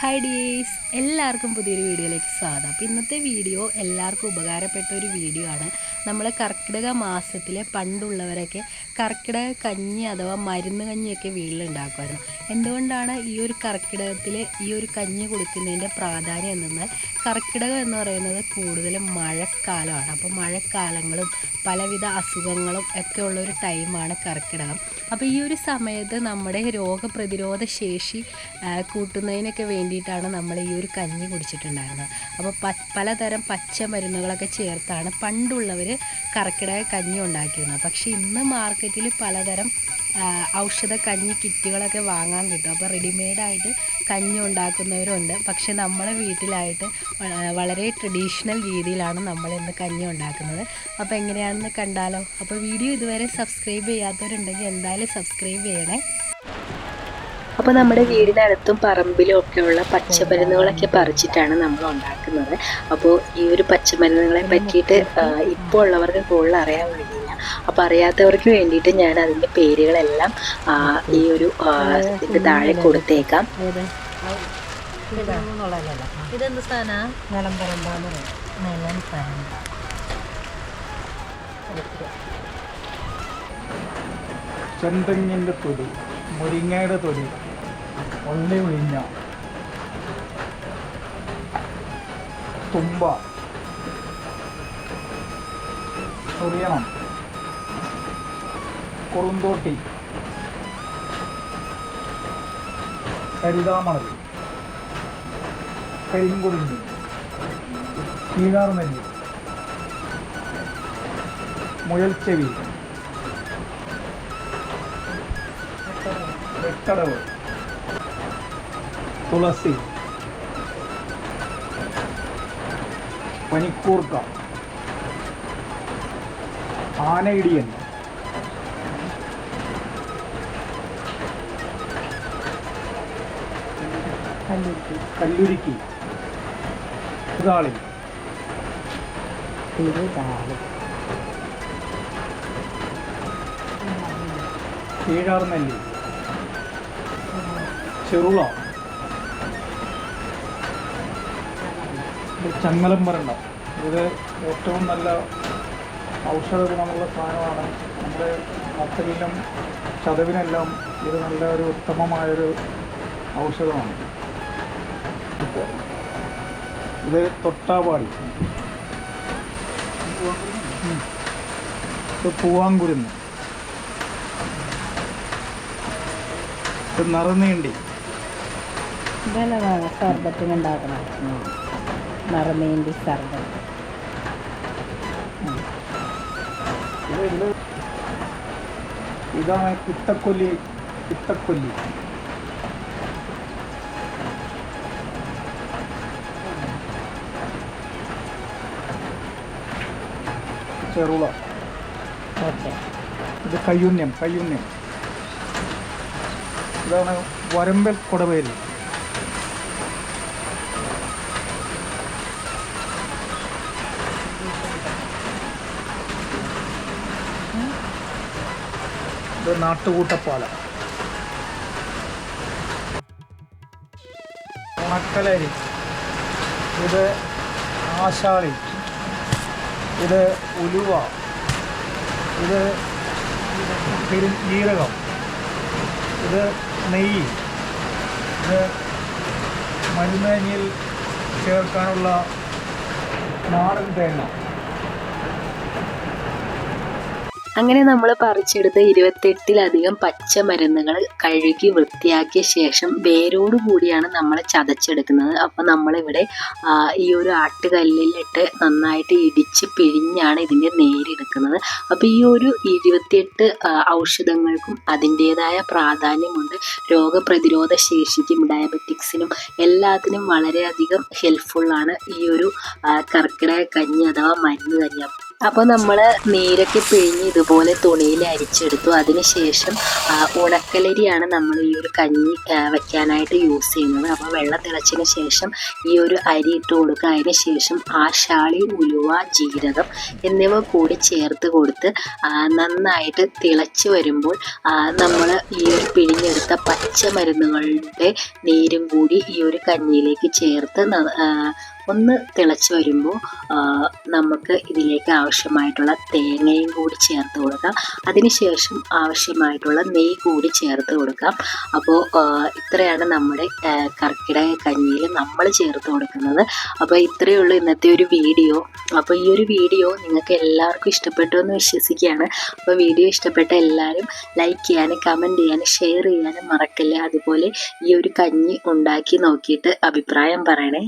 Hi ഡീസ് എല്ലാവർക്കും പുതിയൊരു വീഡിയോയിലേക്ക് സ്വാഗതം. അപ്പോൾ ഇന്നത്തെ വീഡിയോ എല്ലാവർക്കും ഉപകാരപ്പെട്ട ഒരു വീഡിയോ ആണ്. നമ്മൾ കർക്കിടക മാസത്തിലെ പണ്ടുള്ളവരൊക്കെ കർക്കിടക കഞ്ഞി അഥവാ മരുന്ന് കഞ്ഞിയൊക്കെ വീട്ടിലുണ്ടാക്കുമായിരുന്നു. എന്തുകൊണ്ടാണ് ഈ ഒരു കർക്കിടകത്തിൽ ഈ ഒരു കഞ്ഞി കൊടുക്കുന്നതിന്റെ പ്രാധാന്യം എന്തെന്നാൽ കർക്കിടകം എന്ന് പറയുന്നത് കൂടുതലും മഴക്കാലമാണ്. അപ്പോൾ മഴക്കാലങ്ങളും പലവിധ അസുഖങ്ങളും ഒക്കെ ഉള്ള ഒരു ടൈമാണ് കർക്കിടകം. അപ്പോൾ ഈ ഒരു സമയത്ത് നമ്മുടെ രോഗപ്രതിരോധ ശേഷി കൂട്ടുന്നതിനൊക്കെ കൂട്ടുന്നതിനൊക്കെ വേണ്ടിയിട്ടാണ് നമ്മൾ ഈ ഒരു കഞ്ഞി കുടിച്ചിട്ടുണ്ടായിരുന്നത്. അപ്പോൾ പ പലതരം പച്ചമരുന്നുകളൊക്കെ ചേർത്താണ് പണ്ടുള്ളവർ കർക്കിടക കഞ്ഞി ഉണ്ടാക്കിയിരുന്നത്. പക്ഷേ ഇന്ന് മാർക്കറ്റിൽ പലതരം ഔഷധ കഞ്ഞി കിറ്റുകളൊക്കെ വാങ്ങാൻ കിട്ടും. അപ്പോൾ റെഡിമെയ്ഡായിട്ട് കഞ്ഞി ഉണ്ടാക്കുന്നവരുണ്ട്. പക്ഷേ നമ്മളെ വീട്ടിലായിട്ട് വളരെ ട്രഡീഷണൽ രീതിയിലാണ് നമ്മൾ ഇന്ന് കഞ്ഞി ഉണ്ടാക്കുന്നത്. അപ്പോൾ എങ്ങനെയാണെന്ന് കണ്ടാലോ? അപ്പോൾ വീഡിയോ ഇതുവരെ സബ്സ്ക്രൈബ് ചെയ്യാത്തവരുണ്ടെങ്കിൽ എന്തായാലും സബ്സ്ക്രൈബ് ചെയ്യണേ. അപ്പോൾ നമ്മുടെ വീടിനടുത്തും പറമ്പിലും ഒക്കെയുള്ള പച്ചമരുന്നുകളൊക്കെ പറിച്ചിട്ടാണ് നമ്മൾ ഉണ്ടാക്കുന്നത്. അപ്പോൾ ഈ ഒരു പച്ചമരുന്നുകളെ പറ്റിയിട്ട് ഇപ്പോൾ ഉള്ളവർക്ക് കൂടുതൽ അറിയാൻ വേണ്ടിയില്ല അപ്പോൾ അറിയാത്തവർക്ക് വേണ്ടിയിട്ട് ഞാൻ അതിന്റെ പേരുകളെല്ലാം ഈ ഒരു ഇത് താഴെ കൊടുത്തേക്കാം. ഇതെന്ത്? സാധനം? നിലം നിലം ചെന്തെങ്ങിന്റെ തൊലി മുരിങ്ങയുടെ തൊലി. ഉള്ളി ഒഴിഞ്ഞ തുമ്പ ചൊറിയണം കുറുന്തോട്ടി കരിതാമണൽ കരിങ്കുറിഞ്ഞി കീഴാർനെല്ലി മുയൽച്ചെവി. വെട്ടടവ്. തുളസി. പനിക്കൂർക്ക. ആനയിടിയൻ. കല്ലുരുക്കി. ഇതാളി കീഴാർനെല്ലി ചെറുള. ചങ്ങലം വരണ്ട. ഇത് ഏറ്റവും നല്ല ഔഷധ ഗുണമുള്ള സാധനമാണ്. നമ്മുടെ മത്തലിനും ചതവിനെല്ലാം ഇത് നല്ല ഒരു ഉത്തമമായൊരു ഔഷധമാണ്. ഇത് തൊട്ടാവാടി ഇത് പൂവാങ്കുരുന്ന്. ഇത് നിറനീണ്ടി. ഇതെല്ലാം സർബത്തിന് ഉണ്ടാക്കണം ഇത് ഇതിൽ ഇതാണ് ഇത്തക്കൊല്ലി ഇത്തക്കൊല്ലി. ചെറുള ഓക്കെ. ഇത് കയ്യുന്യം കയ്യുന്യം. ഇതാണ് വരമ്പൽ കൊടവേലി. നാട്ടുകൂട്ടപ്പാല. ഉണക്കലരി. ഇത് ആശാളി. ഇത് ഉലുവ. ഇത് ജീരകം. ഇത് നെയ്യ്. ഇത് മരുന്നേനിയിൽ ചേർക്കാനുള്ള നാടൻ തേങ്ങ. അങ്ങനെ നമ്മൾ പറിച്ചെടുത്ത ഇരുപത്തെട്ടിലധികം പച്ചമരുന്നുകൾ കഴുകി വൃത്തിയാക്കിയ ശേഷം വേരോട് കൂടിയാണ് നമ്മൾ ചതച്ചെടുക്കുന്നത്. അപ്പോൾ നമ്മളിവിടെ ഈ ഒരു ആട്ടുകല്ലിലിട്ട് നന്നായിട്ട് ഇടിച്ച് പിഴിഞ്ഞാണ് ഇതിന്റെ നേരെടുക്കുന്നത്. അപ്പോൾ ഈ ഒരു ഇരുപത്തിയെട്ട് ഔഷധങ്ങൾക്കും അതിന്റേതായ പ്രാധാന്യമുണ്ട്. രോഗപ്രതിരോധ ശേഷിക്കും ഡയബറ്റിക്സിനും എല്ലാത്തിനും വളരെയധികം ഹെൽപ്ഫുള്ളാണ് ഈ ഒരു കർക്കിടക കഞ്ഞി അഥവാ മരുന്ന് കഞ്ഞി. അപ്പോൾ നമ്മൾ നീരൊക്കെ പിഴിഞ്ഞ് ഇതുപോലെ തുണിയിൽ അരിച്ചെടുത്തു. അതിനുശേഷം ഉണക്കലരിയാണ് നമ്മൾ ഈ ഒരു കഞ്ഞി വെക്കാനായിട്ട് യൂസ് ചെയ്യുന്നത്. അപ്പോൾ വെള്ളം തിളച്ചതിന് ശേഷം ഈ ഒരു അരി ഇട്ട് കൊടുക്കുക. അതിന് ശേഷം ആശാളി ഉലുവ ജീരകം എന്നിവ കൂടി ചേർത്ത് കൊടുത്ത് നന്നായിട്ട് തിളച്ച് വരുമ്പോൾ നമ്മൾ ഈ ഒരു പിഴിഞ്ഞെടുത്ത പച്ചമരുന്നുകളുടെ നീരും കൂടി ഈ ഒരു കഞ്ഞിയിലേക്ക് ചേർത്ത് ഒന്ന് തിളച്ച് വരുമ്പോൾ നമുക്ക് ഇതിലേക്ക് ആവശ്യമായിട്ടുള്ള തേങ്ങയും കൂടി ചേർത്ത് കൊടുക്കാം. അതിനുശേഷം ആവശ്യമായിട്ടുള്ള നെയ്യ് കൂടി ചേർത്ത് കൊടുക്കാം. അപ്പോൾ ഇത്രയാണ് നമ്മുടെ കർക്കിടക കഞ്ഞിയിൽ നമ്മൾ ചേർത്ത് കൊടുക്കുന്നത്. അപ്പോൾ ഇത്രയേ ഉള്ളൂ ഇന്നത്തെ ഒരു വീഡിയോ. അപ്പോൾ ഈ ഒരു വീഡിയോ നിങ്ങൾക്ക് എല്ലാവർക്കും ഇഷ്ടപ്പെട്ടു എന്ന് വിശ്വസിക്കുകയാണ്. അപ്പോൾ വീഡിയോ ഇഷ്ടപ്പെട്ട എല്ലാവരും ലൈക്ക് ചെയ്യാനും കമന്റ് ചെയ്യാനും ഷെയർ ചെയ്യാനും മറക്കല്ലേ. അതുപോലെ ഈ ഒരു കഞ്ഞി ഉണ്ടാക്കി നോക്കിയിട്ട് അഭിപ്രായം പറയണേ.